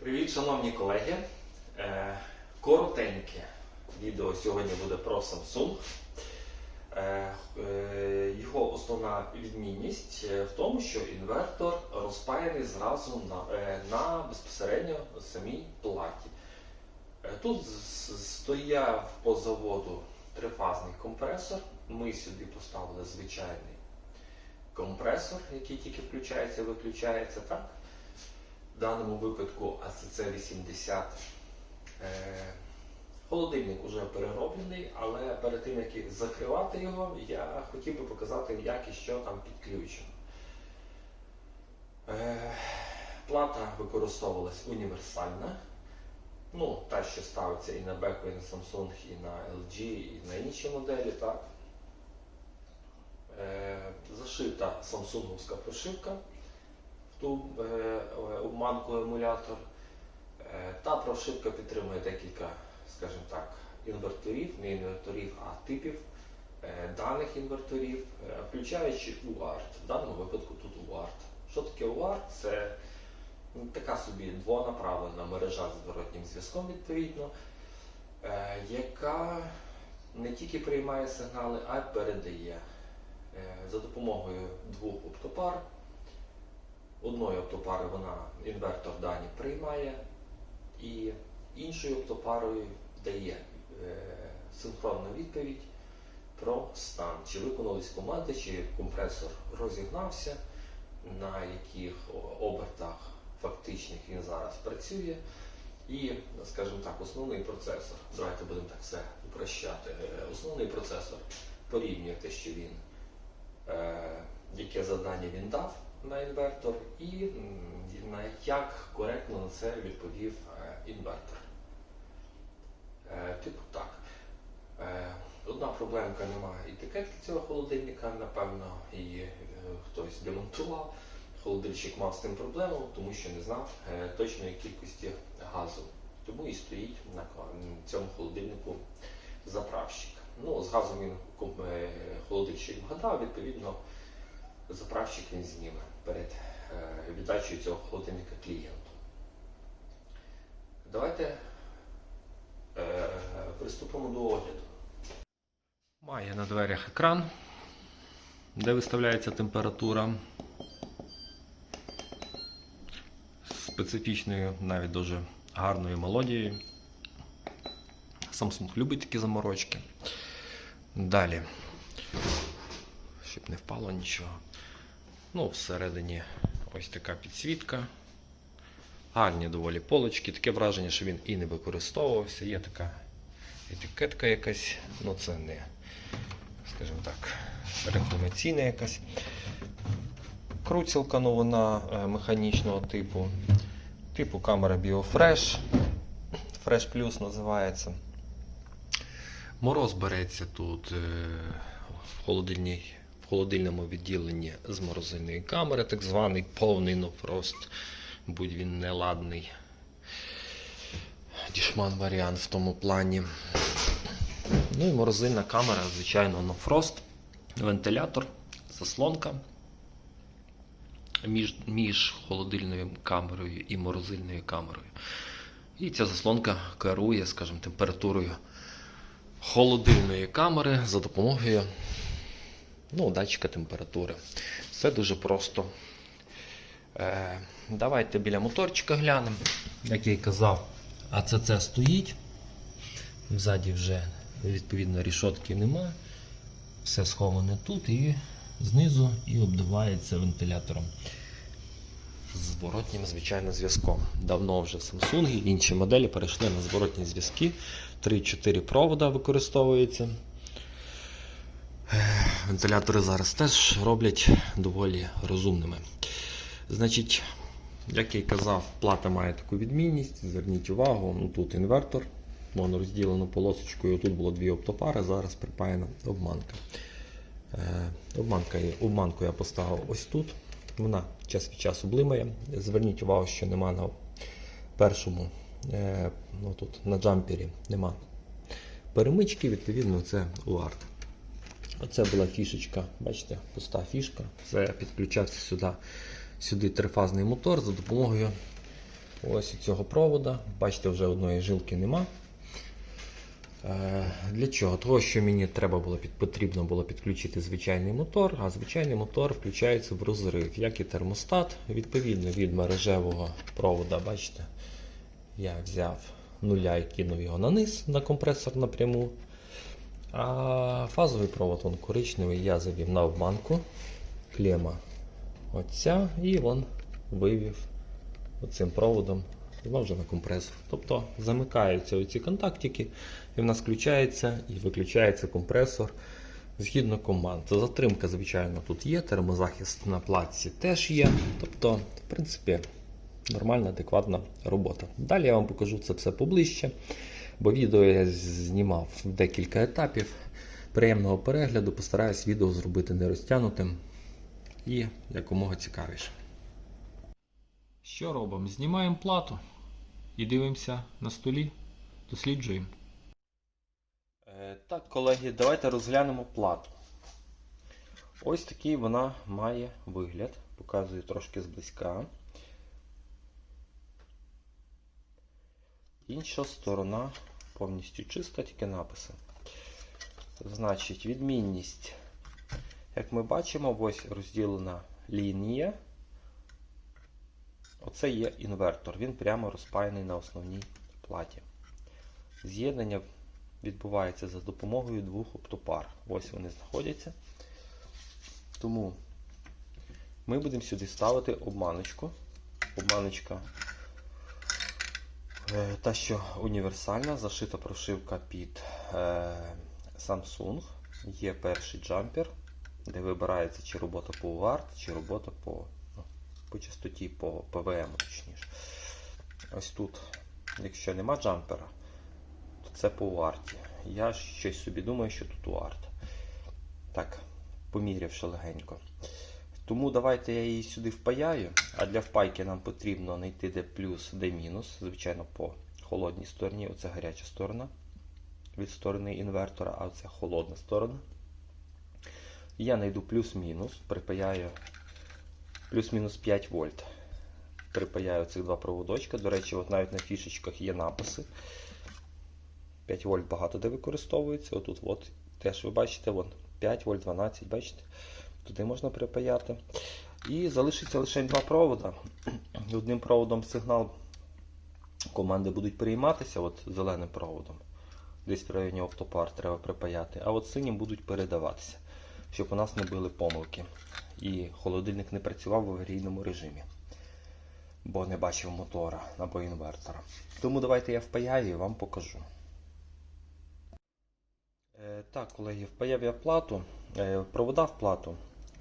Привіт, шановні колеги. Е, Коротеньке відео сьогодні буде про Samsung. Е, е, Його основна відмінність в тому, що інвертор розпаяний зразу на, на безпосередньо самій платі. Тут стояв по заводу трифазний компресор. Ми сюди поставили звичайний компресор, який тільки включається і виключається. Так? В даному випадку ACC80. Е, Холодильник вже перероблений, але перед тим як закривати його, я хотів би показати, як і що там підключено. Е, Плата використовувалась універсальна. Ну, та, що ставиться і на Beko, і на Samsung, і на LG, і на інші моделі, так. Е, Зашита самсунговська прошивка в ту е, е, обманку емулятор. Е, Та прошивка підтримує декілька, скажімо так, інверторів, не інверторів, а типів даних інверторів, включаючи UART. В даному випадку тут UART. Що таке UART? Це така собі двонаправлена мережа з зворотнім зв'язком, відповідно, яка не тільки приймає сигнали, а й передає за допомогою двох оптопар. Одної оптопари вона інвертор дані приймає, і іншою оптопарою дає е, синхронну відповідь про стан, чи виконались команди, чи компресор розігнався, на яких обертах фактичних він зараз працює. І, скажімо так, основний процесор, давайте будемо так все упрощати. Е, Основний процесор порівнює те, що він е, яке завдання він дав на інвертор, і на як коректно на це відповів е, інвертор. Е, Типу так. Е, Одна проблемка немає етикетки цього холодильника, напевно, її хтось демонтував. Холодильщик мав з цим проблему, тому що не знав точної кількості газу. Тому і стоїть на цьому холодильнику заправщик. Ну, з газом він холодильщик вгадав, відповідно, заправщик він зніме перед е, віддачею цього холодильника клієнту. Давайте е, приступимо до огляду. Має на дверях екран, де виставляється температура. Специфічною, навіть дуже гарною мелодією. Samsung любить такі заморочки. Далі. Щоб не впало нічого. Ну, всередині ось така підсвітка. Гарні доволі полочки. Таке враження, що він і не використовувався. Є така етикетка якась, ну це не, скажімо так, рекламаційна якась. Круцілка, ну вона е, механічного типу. Типу камера BioFresh. Fresh Plus називається. Мороз береться тут е, в, холодильній, холодильному відділенні з морозильної камери, так званий повний нофрост, будь він неладний. Дішман варіант в тому плані. Ну і морозильна камера, звичайно, нофрост, вентилятор, заслонка між, між холодильною камерою і морозильною камерою. І ця заслонка керує, скажімо, температурою холодильної камери за допомогою ну, датчика температури. Все дуже просто. Е, давайте біля моторчика глянемо. Як я й казав, АЦЦ стоїть. Ззаді вже відповідно рішотки нема. Все сховане тут і знизу і обдувається вентилятором. З зворотнім, звичайно, зв'язком. Давно вже Samsung і інші моделі перейшли на зворотні зв'язки. 3-4 провода використовується. Вентилятори зараз теж роблять доволі розумними. Значить, як я й казав, плата має таку відмінність. Зверніть увагу, ну, тут інвертор, воно розділено полосочкою. Тут було дві оптопари, зараз припаяна обманка. Е, обманка, обманку я поставив ось тут. Вона час від часу блимає. Зверніть увагу, що нема на першому, е, ну тут на джампері нема перемички, відповідно, це UART. Оце була фішечка, бачите, пуста фішка. Це підключався сюди, сюди трифазний мотор за допомогою ось цього провода. Бачите, вже одної жилки нема. Е, Для чого? Того, що мені треба було потрібно було підключити звичайний мотор, а звичайний мотор включається в розрив, як і термостат. Відповідно від мережевого провода, бачите, я взяв нуля і кинув його на низ на компресор напряму. А фазовий провод, он коричневий, я завів на обманку. Клема оця, і він вивів оцим проводом знову вже на компресор. Тобто замикаються оці контактики, і в нас включається і виключається компресор згідно команд. Затримка, звичайно, тут є, термозахист на платці теж є. Тобто, в принципі, нормальна, адекватна робота. Далі я вам покажу це все поближче, бо відео я знімав в декілька етапів. Приємного перегляду, постараюсь відео зробити не розтягнутим і якомога цікавіше. Що робимо? Знімаємо плату і дивимося на столі, досліджуємо. Е, Так, колеги, давайте розглянемо плату. Ось такий вона має вигляд. Показую трошки зблизька. Інша сторона повністю чиста, тільки написи. Значить, відмінність. Як ми бачимо, ось розділена лінія. Оце є інвертор. Він прямо розпаяний на основній платі. З'єднання відбувається за допомогою двох оптопар. Ось вони знаходяться. Тому ми будемо сюди ставити обманочку. Обманочка та, що універсальна, зашита прошивка під е, Samsung. Є перший джампер, де вибирається чи робота по UART, чи робота по, ну, по частоті по ПВМ, точніше. Ось тут, якщо нема джампера, то це по UART. Я щось собі думаю, що тут UART. Так, помірявши легенько. Тому давайте я її сюди впаяю, а для впайки нам потрібно знайти де плюс, де мінус. Звичайно, по холодній стороні. Оце гаряча сторона від сторони інвертора, а це холодна сторона. Я знайду плюс-мінус, припаяю плюс-мінус 5 вольт. Припаяю цих два проводочка. До речі, от навіть на фішечках є написи. 5 вольт багато де використовується. Отут от, теж ви бачите, вон, 5 вольт 12, бачите? Туди можна припаяти. І залишиться лише два провода. Одним проводом сигнал команди будуть прийматися, от зеленим проводом. Десь в районі оптопар треба припаяти, а от синім будуть передаватися, щоб у нас не били помилки. І холодильник не працював в аварійному режимі, бо не бачив мотора або інвертора. Тому давайте я впаяю і вам покажу. Е, Так, колеги, впаяв я плату, е, провода в плату.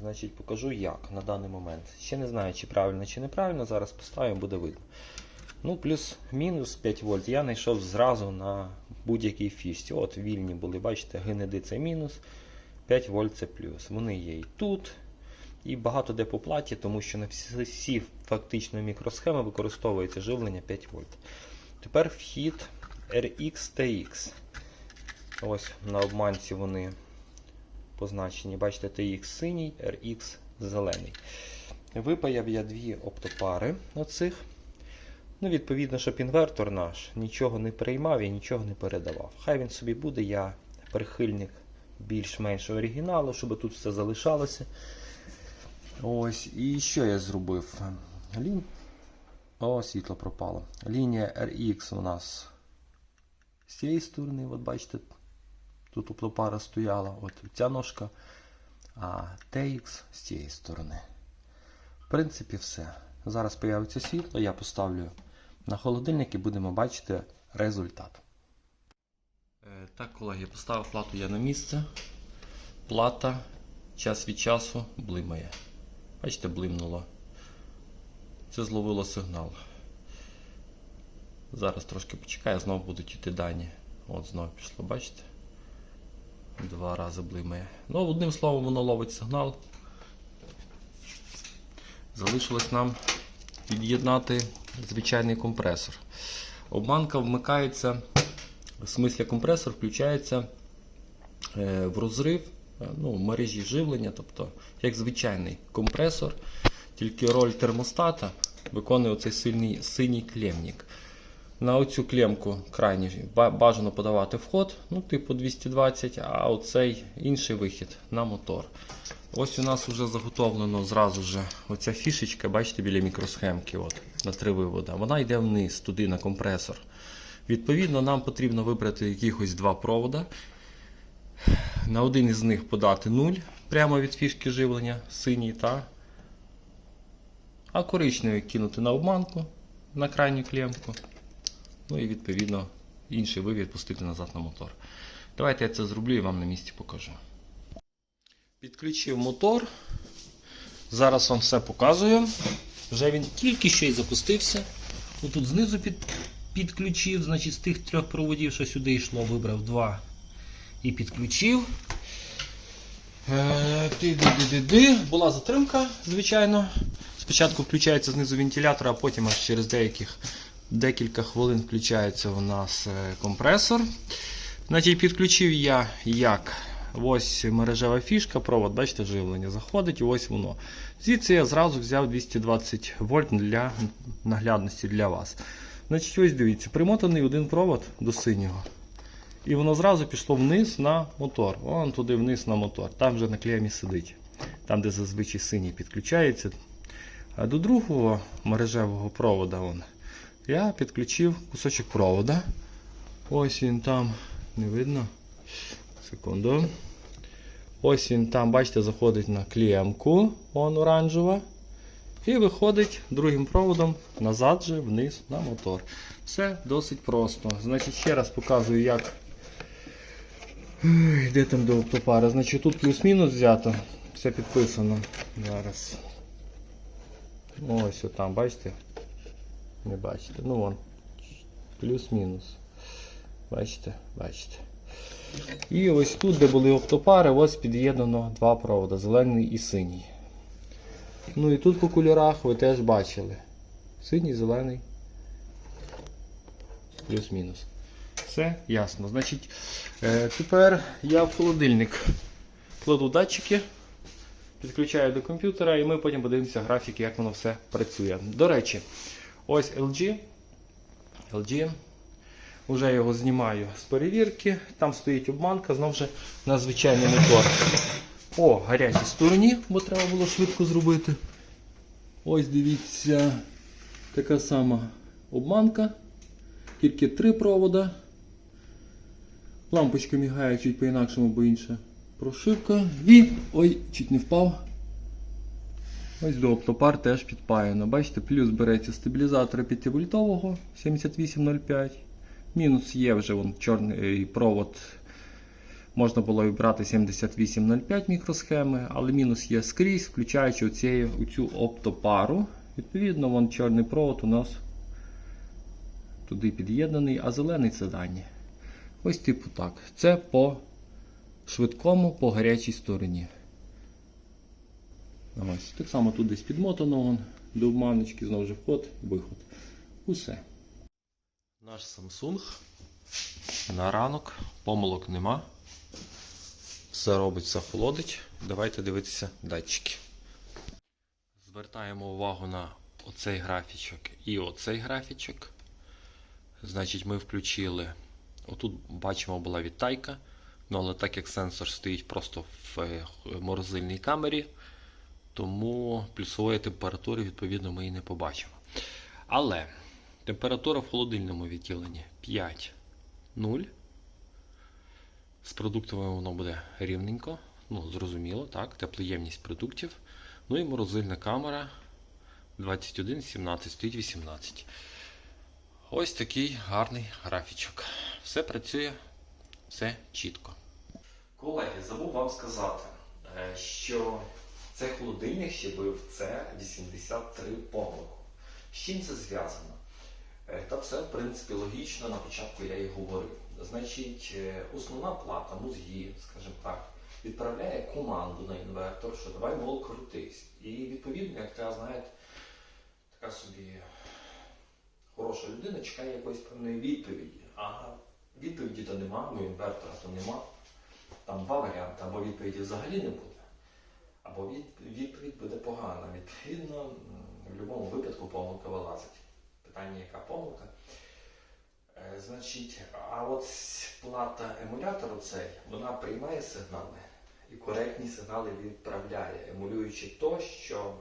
Значить, покажу як на даний момент. Ще не знаю, чи правильно, чи неправильно. Зараз поставимо, буде видно. Ну, плюс-мінус 5 вольт я знайшов зразу на будь-якій фішці. От вільні були, бачите, гниди це мінус, 5 вольт це плюс. Вони є і тут, і багато де по платі, тому що на всі, всі фактично мікросхеми використовується живлення 5 вольт. Тепер вхід RX TX. Ось на обманці вони позначені. Бачите, TX синій, RX зелений. Випаяв я дві оптопари оцих. Ну, відповідно, щоб інвертор наш нічого не приймав і нічого не передавав. Хай він собі буде, я прихильник більш-менш оригіналу, щоб тут все залишалося. Ось, і що я зробив? Лін... О, світло пропало. Лінія RX у нас з цієї сторони, от бачите, тут оптопара стояла, от ця ножка, а TX з цієї сторони. В принципі, все. Зараз появиться світло, я поставлю на холодильник і будемо бачити результат. Е, Так, колеги, поставив плату я на місце. Плата час від часу блимає. Бачите, блимнуло. Це зловило сигнал. Зараз трошки почекаю, знову будуть йти дані. От знову пішло, бачите? Два рази блимає. Ну, одним словом, воно ловить сигнал. Залишилось нам під'єднати звичайний компресор. Обманка вмикається, в смислі компресор включається е, в розрив е, ну, в мережі живлення, тобто як звичайний компресор, тільки роль термостата виконує оцей сильний, синій клемник. На оцю клемку крайній бажано подавати вход, ну, типу 220, а оцей інший вихід на мотор. Ось у нас вже заготовлено зразу ж оця фішечка, бачите, біля мікросхемки от, на три вивода. Вона йде вниз, туди на компресор. Відповідно, нам потрібно вибрати якихось два провода. На один із них подати 0 прямо від фішки живлення, синій, та, а коричневий кинути на обманку на крайню клемку. Ну і відповідно інший вивід пустити назад на мотор. Давайте я це зроблю і вам на місці покажу. Підключив мотор. Зараз вам все показую. Вже він тільки що й запустився. Отут знизу під, підключив, значить з тих трьох проводів, що сюди йшло, вибрав два і підключив. Е, ти-ди-ди-ди-ди. Була затримка, звичайно. Спочатку включається знизу вентилятор, а потім аж через деяких, декілька хвилин включається у нас е, компресор. Значить, підключив я як. Ось мережева фішка, провод, бачите, живлення заходить, ось воно. Звідси я зразу взяв 220 вольт для наглядності для вас. Значить, ось дивіться, примотаний один провод до синього. І воно зразу пішло вниз на мотор. Вон туди вниз на мотор. Там вже на клемі сидить. Там, де зазвичай синій підключається. А до другого мережевого провода вон, я підключив кусочок провода. Ось він там, не видно. Секунду. Ось він там, бачите, заходить на клемку, вон оранжева. І виходить другим проводом назад же вниз на мотор. Все досить просто. Значить, ще раз показую, як. Ой, Де там до оптопара? Значить, тут плюс-мінус взято. Все підписано. Зараз. Ось там, бачите? Не бачите. Ну вон. Плюс-мінус. Бачите? Бачите. І ось тут, де були оптопари, ось під'єднано два провода, зелений і синій. Ну і тут по кольорах ви теж бачили. Синій, зелений. Плюс-мінус. Все ясно. Значить, е, тепер я в холодильник кладу датчики, підключаю до комп'ютера і ми потім подивимося графіки, як воно все працює. До речі, ось LG. LG. Уже його знімаю з перевірки. Там стоїть обманка, знову ж на звичайний мотор. По гарячій стороні, бо треба було швидко зробити. Ось дивіться, така сама обманка. Тільки три провода. Лампочка мігає чуть по-інакшому, бо інша прошивка. І. Ой, чуть не впав. Ось до оптопар теж підпаяно. Бачите, плюс береться стабілізатор 5 вольтового 7805. Мінус є вже вон, чорний провод. Можна було і брати 7805 мікросхеми, але мінус є скрізь, включаючи оцією, оцю оптопару. Відповідно, вон чорний провод у нас туди під'єднаний, а зелений це дані. Ось типу так. Це по швидкому, по гарячій стороні. Ось. Так само тут десь підмотано до обманочки, знову ж вход виход. Усе. Наш Samsung на ранок, помилок нема. Все робить, все холодить. Давайте дивитися датчики. Звертаємо увагу на оцей графічок і оцей графічок. Значить, ми включили. Отут бачимо була відтайка. Ну, але так як сенсор стоїть просто в е, морозильній камері, тому плюсової температури, відповідно, ми її не побачимо. Але температура в холодильному відділенні 5,0. З продуктами воно буде рівненько, ну, зрозуміло, так, теплоємність продуктів. Ну і морозильна камера 21, 17, стоїть 18. Ось такий гарний графічок. Все працює, все чітко. Колеги, забув вам сказати, е, що цей холодильник ще бив C83 помилку. З чим це зв'язано? Е, Та все, в принципі, логічно, на початку я і говорив. Значить, е, основна плата, мозги, скажімо так, відправляє команду на інвертор, що давай, мол, крутись. І відповідно, як така, знаєте, така собі хороша людина чекає якоїсь певної відповіді. А відповіді то нема, ну інвертора то нема. Там два варіанти, або відповіді взагалі не буде, або відповідь буде погана. Відповідно, в будь-якому випадку помилка вилазить. Питання, яка помилка? Е, Значить, а от плата емулятору цей, вона приймає сигнали і коректні сигнали відправляє, емулюючи то, що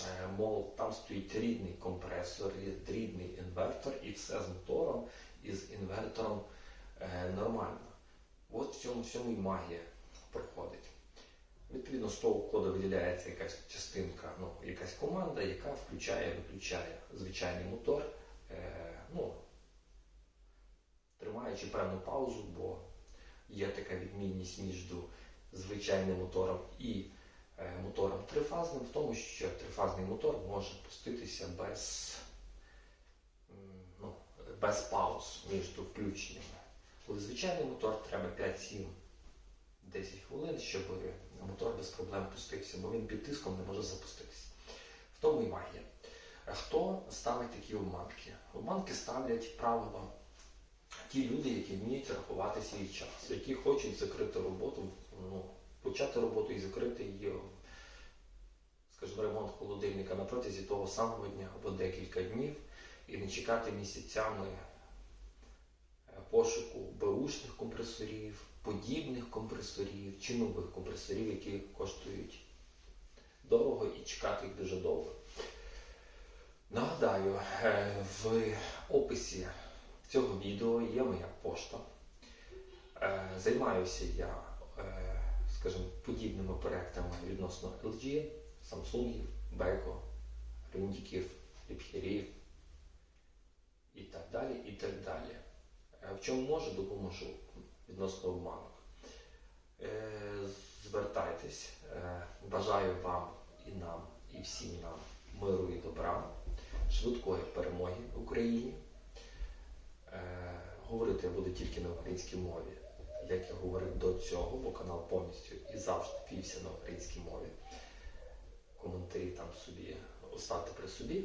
е, там стоїть рідний компресор, рідний інвертор, і все з мотором, і з інвертором е, нормально. От в цьому всьому і магія проходить. Відповідно, з того коду виділяється якась частинка, ну, якась команда, яка включає, виключає звичайний мотор, е, ну, тримаючи певну паузу, бо є така відмінність між звичайним мотором і е, мотором трифазним в тому, що трифазний мотор може пуститися без, ну, без пауз між включеннями. Коли звичайний мотор треба 5-7 10 хвилин, щоб мотор без проблем пустився, бо він під тиском не може запуститися. В тому і магія. Хто ставить такі обманки? Обманки ставлять правило ті люди, які вміють рахувати свій час, які хочуть закрити роботу, ну, почати роботу і закрити її, скажімо, ремонт холодильника на протязі того самого дня або декілька днів і не чекати місяцями е, пошуку беушних компресорів, подібних компресорів чи нових компресорів, які коштують дорого і чекати їх дуже довго. Нагадаю, е, в описі цього відео є моя пошта. Е, Займаюся я, е, скажімо, подібними проектами відносно LG, Samsung, Beko, Люндіків, Ліпхерів і так далі. і так далі. В чому можу, допоможу відносно обманок. Е, Звертайтесь. Е, Бажаю вам і нам, і всім нам миру і добра, швидкої перемоги в Україні. Е, Говорити я буду тільки на українській мові, як я говорив до цього, бо канал повністю і завжди вівся на українській мові. Коментарі там собі оставте при собі.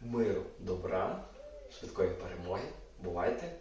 Миру, добра, швидкої перемоги. Бувайте!